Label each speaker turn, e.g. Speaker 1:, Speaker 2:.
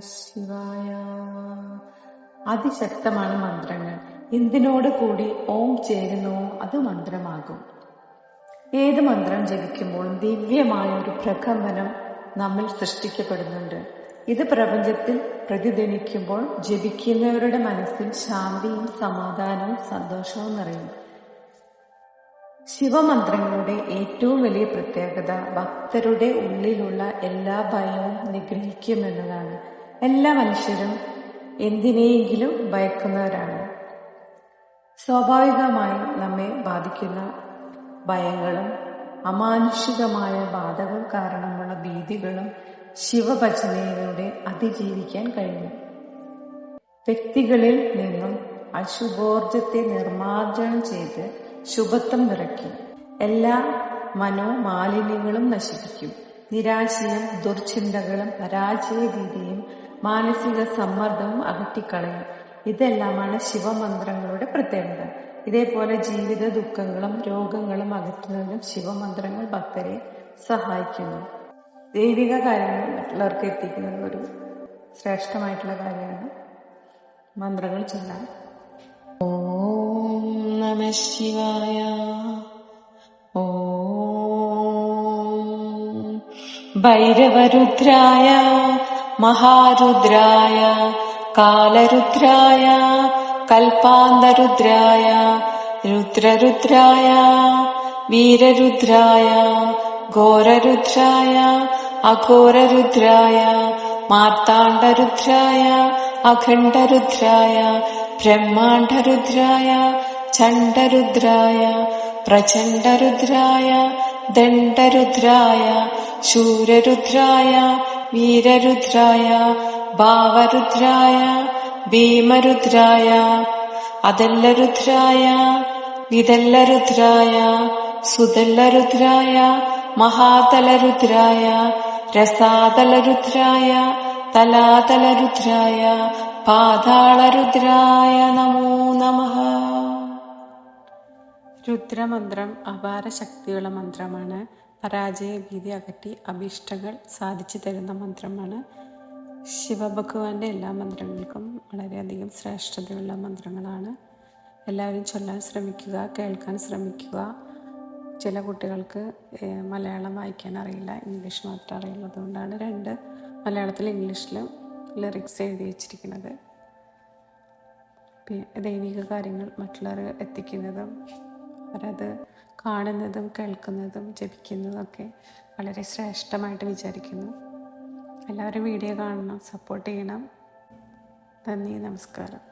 Speaker 1: ശിവായ. അതിശക്തമാണ് മന്ത്രങ്ങൾ. എന്തിനോട് കൂടി ഓം ചേരുന്നുവോ അത് മന്ത്രമാകും. ഏത് മന്ത്രം ജപിക്കുമ്പോഴും ദിവ്യമായ ഒരു പ്രകമ്പനം നമ്മിൽ സൃഷ്ടിക്കപ്പെടുന്നുണ്ട്. ഇത് പ്രപഞ്ചത്തിൽ പ്രതിധ്വനിക്കുമ്പോൾ ജപിക്കുന്നവരുടെ മനസ്സിൽ ശാന്തിയും സമാധാനവും സന്തോഷവും നിറയും. ശിവമന്ത്രങ്ങളുടെ ഏറ്റവും വലിയ പ്രത്യേകത ഭക്തരുടെ ഉള്ളിലുള്ള എല്ലാ ഭയവും നിഗ്രഹിക്കുമെന്നതാണ്. എല്ലാ മനുഷ്യരും എന്തിനെയെങ്കിലും ഭയക്കുന്നവരാണ്. സ്വാഭാവികമായി നമ്മെ ബാധിക്കുന്ന ഭയങ്ങളും അമാനുഷികമായ ബാധകൾ കാരണമുള്ള ഭീതികളും ശിവഭജനയിലൂടെ അതിജീവിക്കാൻ കഴിയും വ്യക്തികളിൽ നിന്നും അശുഭോർജത്തെ നിർമാർജനം ചെയ്ത് ശുഭത്വം നിറയ്ക്കും. എല്ലാ മനോമാലിന്യങ്ങളും നശിപ്പിക്കും. നിരാശയും ദുർചിന്തകളും പരാജയ ഭീതിയും മാനസിക സമ്മർദ്ദവും അകറ്റിക്കളയും. ഇതെല്ലാമാണ് ശിവമന്ത്രങ്ങളുടെ പ്രത്യേകത. ഇതേപോലെ ജീവിത ദുഃഖങ്ങളും രോഗങ്ങളും അകറ്റുന്നതിനും ശിവമന്ത്രങ്ങൾ ഭക്തരെ സഹായിക്കുന്നു. ദൈവിക കാര്യങ്ങൾ മറ്റുള്ളവർക്ക് എത്തിക്കുന്നത് ഒരു ശ്രേഷ്ഠമായിട്ടുള്ള കാര്യമാണ്. മന്ത്രങ്ങൾ ചൊല്ലാൻ ഓം നമ ശിവായ. ഓം ഭൈരവരുദ്രായ. മഹാരുദ്രായ കാലരുദ്രായ കൽപ്പാന്തരുദ്രായ രുദ്രരുദ്രായ വീരരുദ്രായ ഘോരരുദ്രായ അഘോരരുദ്രായ മാർത്താണ്ഡരുദ്രായ അഖണ്ഡരുദ്രായ ബ്രഹ്മാണ്ഡരുദ്രായ ചണ്ഡരുദ്രായ പ്രചണ്ഡരുദ്രായ ദണ്ഡരുദ്രായ ശൂരരുദ്രായ വീരരുദ്രായ ഭാവരുദ്രായ ഭീമരുദ്രായ അതല്ലരുദ്രായ വിതല്ലരുദ്രായ സുതല്ലരുദ്രായ മഹാതലരുദ്രായ രസാതലരുദ്രായ തലാതലരുദ്രായ പാതാളരുദ്രായ നമോ നമ. രുദ്രമന്ത്രം അപാര ശക്തിയുള്ള മന്ത്രമാണ് പരാജയ ഭീതി അകറ്റി അഭീഷ്ടങ്ങൾ സാധിച്ചു തരുന്ന മന്ത്രമാണ് ശിവഭഗവാന്റെ എല്ലാ മന്ത്രങ്ങൾക്കും വളരെയധികം ശ്രേഷ്ഠതയുള്ള മന്ത്രങ്ങളാണ്. എല്ലാവരും ചൊല്ലാൻ ശ്രമിക്കുക കേൾക്കാൻ ശ്രമിക്കുക. ചില കുട്ടികൾക്ക് മലയാളം വായിക്കാൻ അറിയില്ല ഇംഗ്ലീഷ് മാത്രം അറിയുള്ളത് കൊണ്ടാണ് രണ്ട് മലയാളത്തിൽ ഇംഗ്ലീഷിലും ലിറിക്സ് എഴുതി വച്ചിരിക്കുന്നത്. ദൈവിക കാര്യങ്ങൾ മറ്റുള്ളവർ എത്തിക്കുന്നതും അവരത് കാണുന്നതും കേൾക്കുന്നതും ജപിക്കുന്നതും ഒക്കെ വളരെ ശ്രേഷ്ഠമായിട്ട് വിചാരിക്കുന്നു. എല്ലാവരും വീഡിയോ കാണണം സപ്പോർട്ട് ചെയ്യണം. നന്ദി നമസ്കാരം.